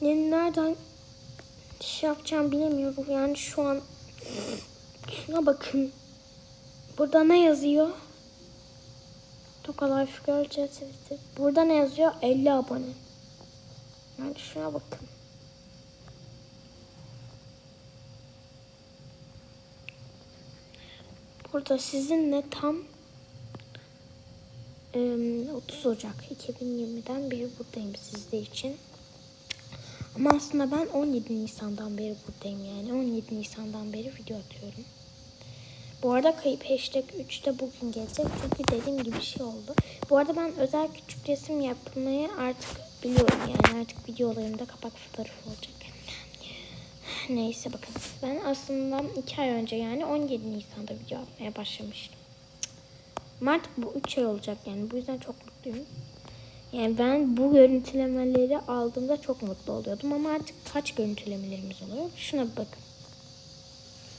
Yani nereden şey yapacağım bilemiyorum. Yani şu an şuna bakın. Burada ne yazıyor? Toka Life Girl CSV'si. Burada ne yazıyor? 50 abone. Yani şuna bakın. Burada sizinle tam em, 30 Ocak 2020'den beri buradayım sizler için. Ama aslında ben 17 Nisan'dan beri buradayım yani. 17 Nisan'dan beri video atıyorum. Bu arada kayıp hashtag 3 de bugün gelecek. Çünkü dediğim gibi şey oldu. Bu arada ben özel küçük resim yapmayı artık biliyorum. Yani artık videolarımda kapak fotoğrafı olacak. Neyse bakın. Ben aslında 2 ay önce yani 17 Nisan'da video atmaya başlamıştım. Ama artık bu 3 ay olacak yani. Bu yüzden çok mutluyum. Yani ben bu görüntülemeleri aldığımda çok mutlu oluyordum. Ama artık kaç görüntülemelerimiz oluyor? Şuna bir bakın.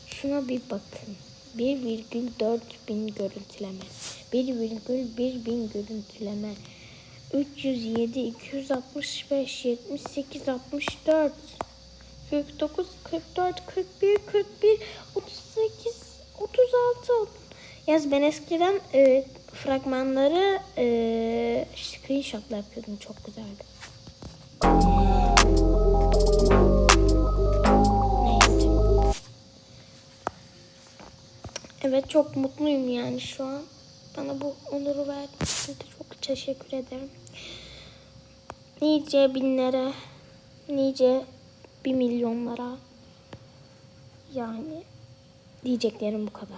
Şuna bir bakın. 1,4 bin görüntüleme. 1,1 bin görüntüleme. 307, 265, 78, 64, 49, 44, 41, 41, 38, 36. Yaz ben eskiden e, fragmanları e, screenshotla yapıyordum. Çok güzeldi. Evet çok mutluyum yani şu an. Bana bu onuru verdiğiniz için çok teşekkür ederim. Nice binlere, nice bir milyonlara yani diyeceklerim bu kadar.